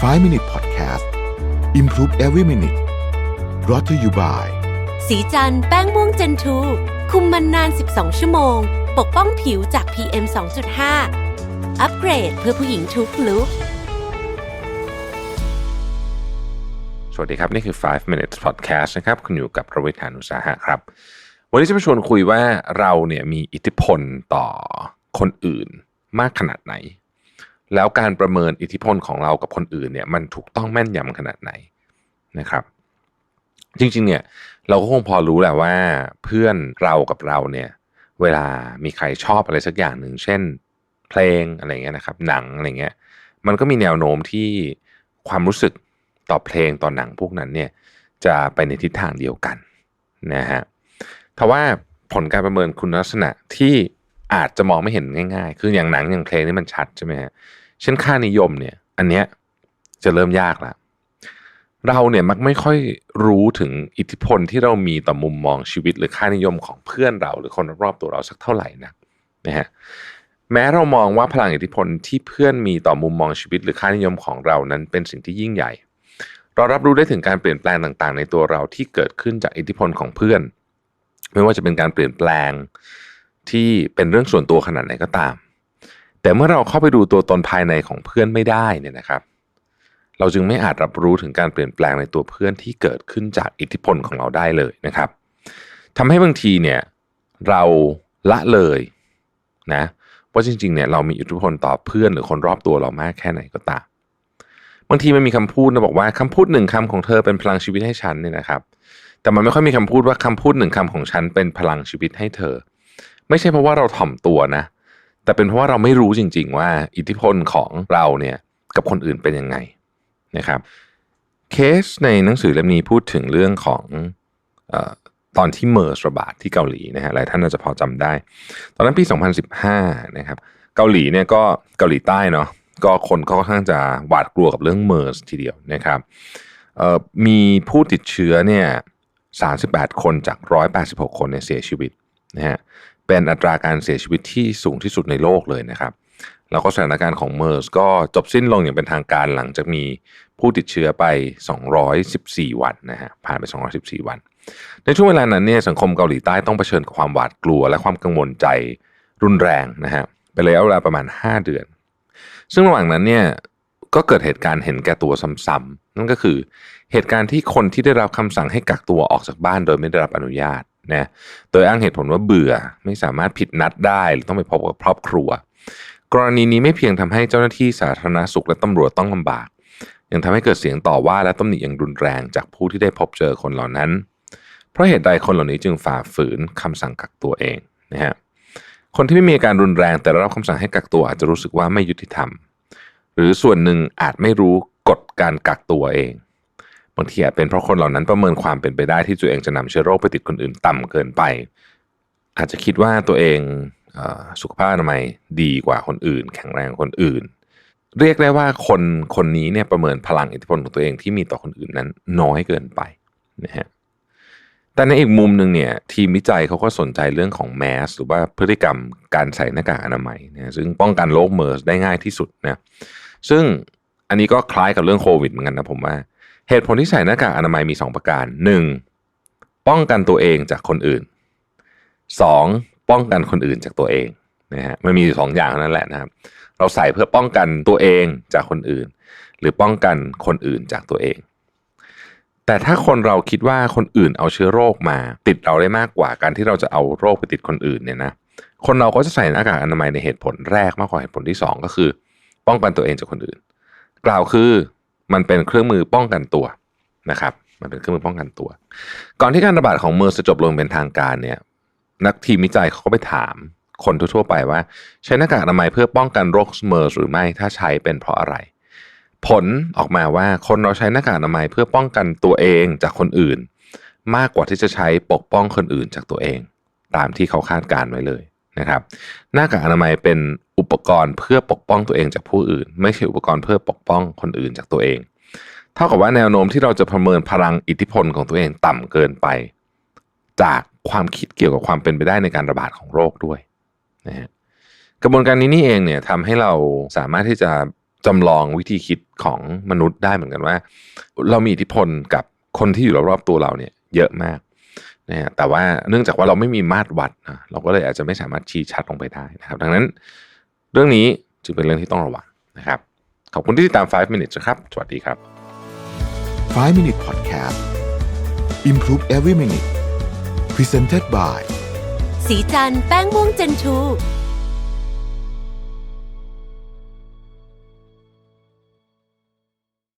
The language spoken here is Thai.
5 Minute Podcast Improve Every Minute brought to you by สีจันแป้งม่วงเจนทูคุมมันนาน 12 ชั่วโมง ปกป้องผิวจาก PM 2.5 อัปเกรดเพื่อผู้หญิงทุกลุกสวัสดีครับ นี่คือ 5 minutes podcast นะครับ คุณอยู่กับประวิทยานุสาหะครับ วันนี้จะมาชวนคุยว่าเราเนี่ยมีอิทธิพลต่อคนอื่นมากขนาดไหน แล้วการประเมินอิทธิพลของเรากับคนอื่นเนี่ยมันถูกต้องแม่นยำขนาดไหนนะครับ จริงๆเนี่ยเราก็คงพอรู้แหละว่าเพื่อนเรากับเราเนี่ยเวลามีใครชอบอะไรสักอย่างหนึ่ง เช่น เพลงอะไรเงี้ยนะครับ หนังอะไรเงี้ยมันก็มีแนวโน้มที่ความรู้สึกต่อเพลงต่อหนังพวกนั้นเนี่ยจะไปในทิศทางเดียวกันนะฮะทว่าผลการประเมินคุณลักษณะที่อาจจะมองไม่เห็นง่าย ๆ คืออย่างหนังอย่างเพลงนี่มันชัดใช่ไหมฮะ เช่นค่านิยมเนี่ย อันเนี้ยจะเริ่มยากละเราเนี่ยมักไม่ค่อยรู้ถึงอิทธิพลที่เรามีต่อมุมมองชีวิต หรือค่านิยมของเพื่อนเราหรือคนรอบตัวเราสักเท่าไหร่นะนะฮะแม้เรามองว่าพลังอิทธิพลที่เพื่อนมีต่อมุมมองชีวิต หรือค่านิยมของเรานั้นเป็นสิ่งที่ยิ่งใหญ่ เรารับรู้ได้ถึงการเปลี่ยนแปลงต่างๆ ในตัวเราที่เกิดขึ้นจากอิทธิพลของเพื่อน ไม่ว่าจะเป็นการเปลี่ยนแปลงที่เป็นเรื่องส่วนตัวขนาดไหนก็ตาม แต่เมื่อเราเข้าไปดูตัวตนภายในของเพื่อนไม่ได้เนี่ยนะครับ เราจึงไม่อาจรับรู้ถึงการเปลี่ยนแปลงในตัวเพื่อนที่เกิดขึ้นจากอิทธิพลของเราได้เลยนะครับทำให้บางทีเนี่ยเราละเลยนะว่าจริงๆเนี่ยเรามีอิทธิพลต่อเพื่อนหรือคนรอบตัวเรามากแค่ไหนก็ตามบางทีมันมีคำพูดนะบอกว่าคำพูดหนึ่งคำของเธอเป็นพลังชีวิตให้ฉันเนี่ยนะครับ แต่มันไม่ค่อยมีคำพูดว่าคำพูดหนึ่งคำของฉันเป็นพลังชีวิตให้เธอ ไม่ใช่เพราะว่าเราถ่อมตัวนะ แต่เป็นเพราะว่าเราไม่รู้จริง ๆ ว่าอิทธิพลของเราเนี่ยกับคนอื่นเป็นยังไงนะครับเคสในหนังสือเล่มนี้พูดถึงเรื่องของอตอนที่เมอร์สระบาดที่เกาหลีนะฮะหลายท่านอาจจะพอจำได้ ตอนนั้นปี 2015นะครับเกาหลีเนี่ยก็เกาหลีใต้เนาะก็คนก็ค่อนข้างจะหวาดกลัวกับเรื่องเมอร์สทีเดียวนะครับมีผู้ติดเชื้อเนี่ย38 คนจาก 186 คนเนี่ยเสียชีวิตนะฮะ เป็นอัตราการเสียชีวิตที่สูงที่สุดในโลกเลยนะครับ แล้วก็สถานการณ์ของเมอร์สก็จบสิ้นลงอย่างเป็นทางการหลังจากมีผู้ติดเชื้อไป 214 วันนะฮะผ่านไป 214 วัน ในช่วงเวลานั้นเนี่ยสังคมเกาหลีใต้ต้องเผชิญกับความหวาดกลัว และความกังวลใจรุนแรงนะฮะเป็นระยะเวลาประมาณ 5 เดือน ซึ่งระหว่างนั้นเนี่ยก็เกิดเหตุการณ์เห็นแก่ตัวซ้ำๆนั่นก็คือ เหตุการณ์ที่คนที่ได้รับคำสั่งให้กักตัวออกจากบ้านโดยไม่ได้รับอนุญาต นะโดยอ้างเหตุผลว่าเบื่อไม่สามารถผิดนัดได้หรือต้องไปพบกับครอบครัว กรณีนี้ไม่เพียงทำให้เจ้าหน้าที่สาธารณสุขและตำรวจต้องลำบาก ยังทำให้เกิดเสียงต่อว่าและตำหนิอย่างรุนแรงจากผู้ที่ได้พบเจอคนเหล่านั้น เพราะเหตุใดคนเหล่านี้จึงฝ่าฝืนคำสั่งกักตัวเองนะฮะคนที่ไม่มีอาการรุนแรงแต่ได้รับคำสั่งให้กักตัวอาจจะรู้สึกว่าไม่ยุติธรรม หรือส่วนหนึ่งอาจไม่รู้กฎการกักตัวเอง บางทีอาจเป็นเพราะคนเหล่านั้นประเมินความเป็นไปได้ที่ตัวเองจะนำเชื้อโรคไปติดคนอื่นต่ำเกินไป อาจจะคิดว่าตัวเองสุขภาพอนามัยดีกว่าคนอื่น แข็งแรงคนอื่น เรียกได้ว่าคนคนนี้เนี่ยประเมินพลังอิทธิพลของตัวเองที่มีต่อคนอื่นนั้นน้อยเกินไปนะฮะแต่ในอีกมุมหนึ่งเนี่ยทีมวิจัยเขาก็สนใจเรื่องของแมสหรือว่าพฤติกรรมการใส่หน้ากากอนามัยนะซึ่งป้องกันโรคเมอร์สได้ง่ายที่สุดนะซึ่งอันนี้ก็คล้ายกับเรื่องโควิดเหมือนกันนะผมว่า เหตุผลที่ใส่หน้ากากอนามัยมี 2 ประการ 1. ป้องกันตัวเองจากคนอื่น 2. ป้องกันคนอื่นจากตัวเองนะฮะมันมีสองอย่างเท่านั้นแหละนะครับ เราใส่เพื่อป้องกันตัวเองจากคนอื่น หรือป้องกันคนอื่นจากตัวเอง แต่ถ้าคนเราคิดว่าคนอื่นเอาเชื้อโรคมา ติดเราได้มากกว่าการที่เราจะเอาโรคไปติดคนอื่นเนี่ยนะคนเราก็จะใส่หน้ากากอนามัยในเหตุผลแรกมากกว่าเหตุผลที่สองก็คือ ป้องกันตัวเองจากคนอื่น กล่าวคือ เป็นเครื่องมือป้องกันตัวนะครับ มันเป็นเครื่องมือป้องกันตัว ก่อนที่การระบาดของเมอร์สจะจบลงเป็นทางการเนี่ย นักทีมวิจัยเขาก็ไปถามคนทั่ว ๆ ไปว่า ใช้หน้ากากอนามัยเพื่อป้องกันโรคเมอร์สหรือไม่ถ้าใช้เป็นเพราะอะไร ผลออกมาว่าคนเราใช้หน้ากากอนามัยเพื่อป้องกันตัวเองจากคนอื่น มากกว่าที่จะใช้ปกป้องคนอื่นจากตัวเอง ตามที่เขาคาดการไว้เลย นะครับหน้ากากอนามัยเป็นอุปกรณ์เพื่อปกป้องตัวเองจากผู้อื่น ไม่ใช่อุปกรณ์เพื่อปกป้องคนอื่นจากตัวเอง เท่ากับว่าแนวโน้มที่เราจะประเมินพลังอิทธิพลของตัวเองต่ำเกินไป จากความคิดเกี่ยวกับความเป็นไปได้ในการระบาดของโรคด้วยนะฮะกระบวนการนี้นี่เองเนี่ยทำให้เราสามารถที่จะจำลองวิธีคิดของมนุษย์ได้เหมือนกันว่า เรามีอิทธิพลกับคนที่อยู่รอบๆตัวเราเนี่ย เยอะมาก นะฮะแต่ว่าเนื่องจากว่าเราไม่มีมาตรวัดนะเราก็เลยอาจจะไม่สามารถชี้ชัดลงไปได้นะครับ ดังนั้นเรื่องนี้จึงเป็นเรื่องที่ต้องระวังนะครับ ขอบคุณที่ติดตาม 5 minutes นะครับ สวัสดีครับ 5 Minute Podcast Improve Every Minute Presented by สีจันแป้งม่วงเจนทู